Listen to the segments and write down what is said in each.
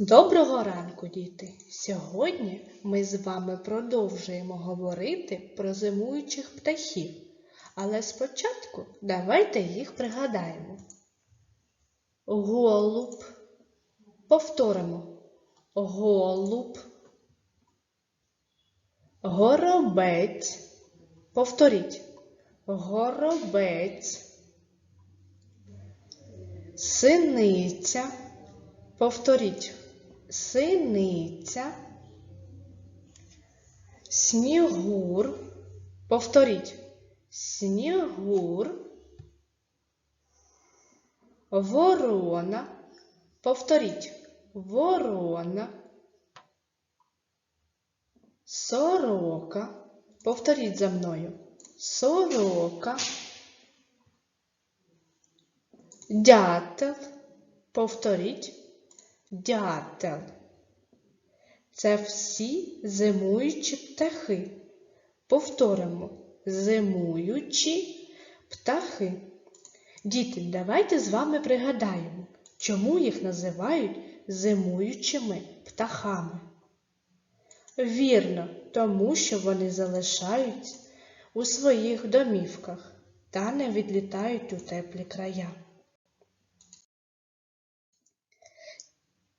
Доброго ранку, діти! Сьогодні ми з вами продовжуємо говорити про зимуючих птахів. Але спочатку давайте їх пригадаємо. Голуб. Повторимо. Голуб. Горобець. Повторіть. Горобець. Синиця. Повторіть. Синиця. Снігур. Повторіть. Снігур. Ворона. Повторіть. Ворона. Сорока. Повторіть за мною. Сорока. Дятел. Повторіть. Дятел. Це всі зимуючі птахи. Повторимо. Зимуючі птахи. Діти, давайте з вами пригадаємо, чому їх називають зимуючими птахами. Вірно, тому що вони залишаються у своїх домівках та не відлітають у теплі края.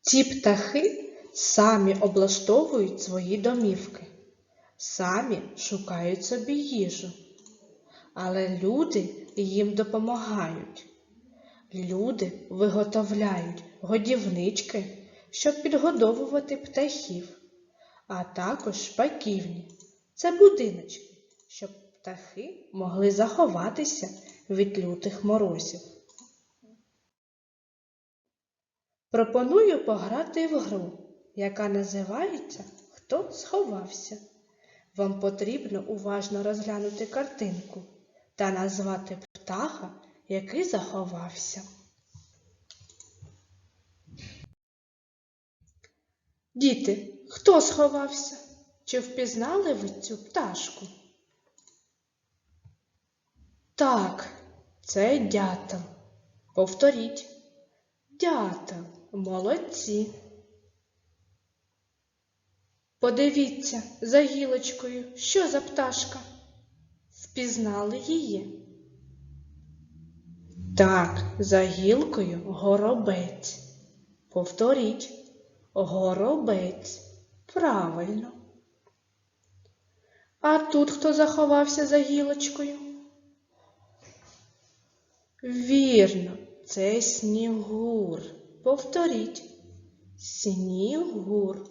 Ці птахи самі облаштовують свої домівки, самі шукають собі їжу. Але люди їм допомагають. Люди виготовляють годівнички, щоб підгодовувати птахів, а також шпаківні. Це будиночки, щоб птахи могли заховатися від лютих морозів. Пропоную пограти в гру, яка називається Хто сховався. Вам потрібно уважно розглянути картинку та назвати птаха, який заховався. Діти, хто сховався? Чи впізнали ви цю пташку? Так, це дятел. Повторіть. Дятел. Молодці. Подивіться за гілочкою, що за пташка? Впізнали її? Так, за гілкою горобець. Повторіть, горобець. Правильно. А тут хто заховався за гілочкою? Вірно, це снігур. Повторіть. Снігур.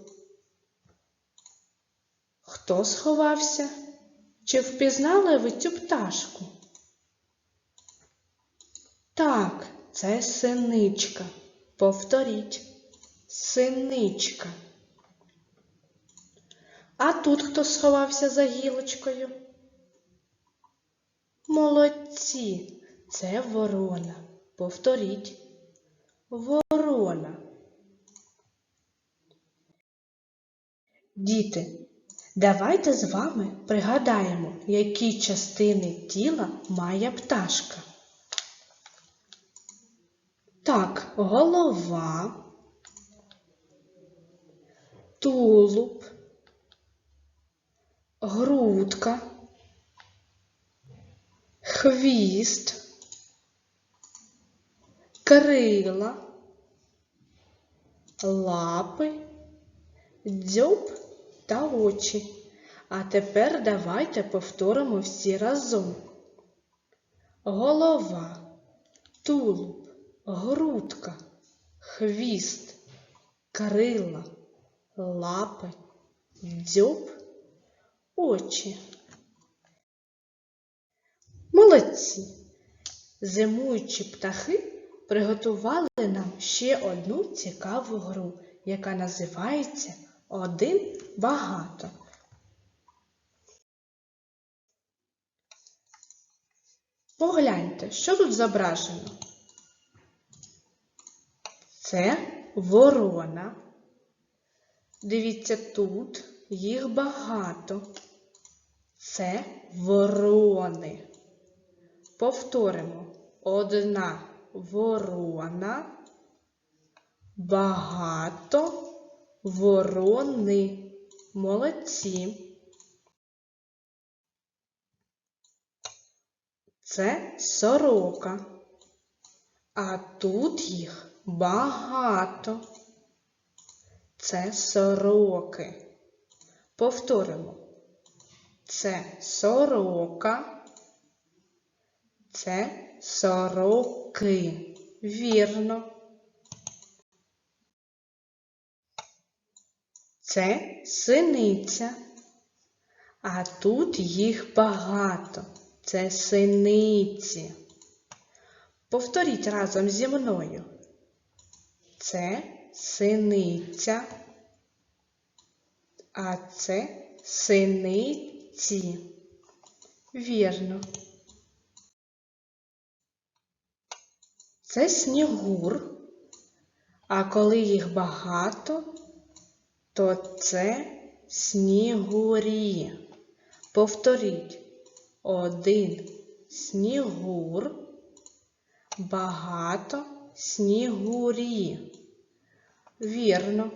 Хто сховався? Чи впізнали ви цю пташку? Так, це синичка. Повторіть. Синичка. А тут хто сховався за гілочкою? Молодці, це ворона. Повторіть. Ворона. Діти, давайте з вами пригадаємо, які частини тіла має пташка. Так, голова, тулуб, грудка, хвіст, крила, лапи, дзьоб та очі. А тепер давайте повторимо всі разом. Голова, тулуб, грудка, хвіст, крила, лапи, дзьоб, очі. Молодці! Зимуючі птахи приготували нам ще одну цікаву гру, яка називається Один багато. Погляньте, що тут зображено. Це ворона. Дивіться, тут їх багато. Це ворони. Повторимо. Одна ворона, багато, ворони. Молодці. Це сорока. А тут їх багато. Це сороки. Повторимо. Це сорока. Це сороки. Вірно. Це синиця. А тут їх багато. Це синиці. Повторіть разом зі мною. Це синиця. А це синиці. Вірно. Це снігур. А коли їх багато, то це снігурі. Повторіть. Один снігур, багато снігурі. Вірно.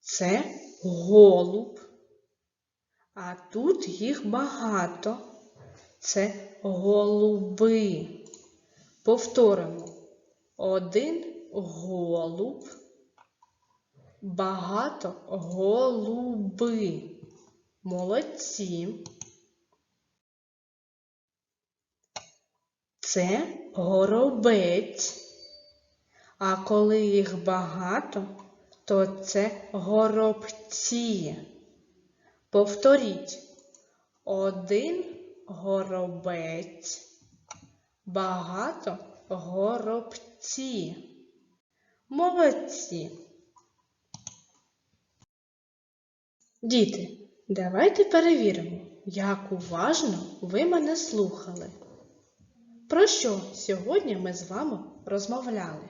Це голуб. А тут їх багато. Це голуби. Повторимо. Один голуб. Багато голуби. Молодці. Це горобець. А коли їх багато, то це горобці. Повторіть. Один горобець. Багато горобці. Молодці. Діти, давайте перевіримо, як уважно ви мене слухали. Про що сьогодні ми з вами розмовляли?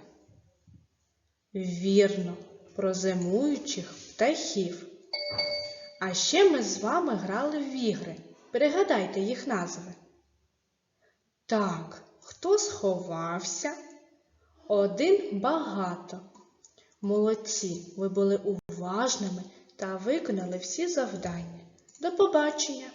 Вірно, про зимуючих птахів. А ще ми з вами грали в ігри. Пригадайте їх назви. Так, хто сховався? Один багато. Молодці, ви були уважними та виконали всі завдання. До побачення!